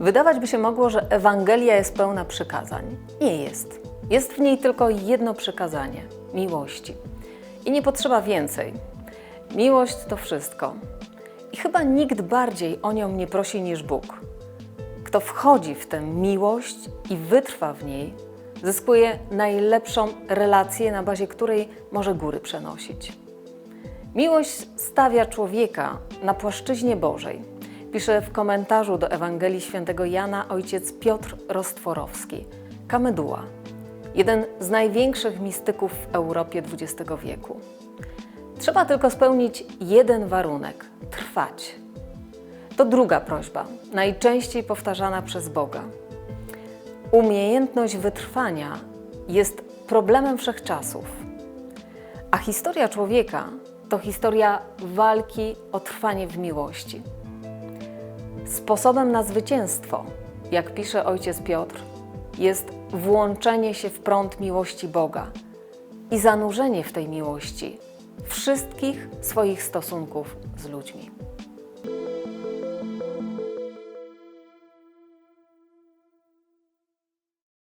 Wydawać by się mogło, że Ewangelia jest pełna przykazań. Nie jest. Jest w niej tylko jedno przykazanie miłości. I nie potrzeba więcej. Miłość to wszystko. I chyba nikt bardziej o nią nie prosi niż Bóg. Kto wchodzi w tę miłość i wytrwa w niej, zyskuje najlepszą relację, na bazie której może góry przenosić. Miłość stawia człowieka na płaszczyźnie Bożej. Pisze w komentarzu do Ewangelii Świętego Jana ojciec Piotr Rostworowski, Kameduła, jeden z największych mistyków w Europie XX wieku. Trzeba tylko spełnić jeden warunek trwać. To druga prośba, najczęściej powtarzana przez Boga. Umiejętność wytrwania jest problemem wszechczasów, a historia człowieka to historia walki o trwanie w miłości. Sposobem na zwycięstwo, jak pisze ojciec Piotr, jest włączenie się w prąd miłości Boga i zanurzenie w tej miłości wszystkich swoich stosunków z ludźmi.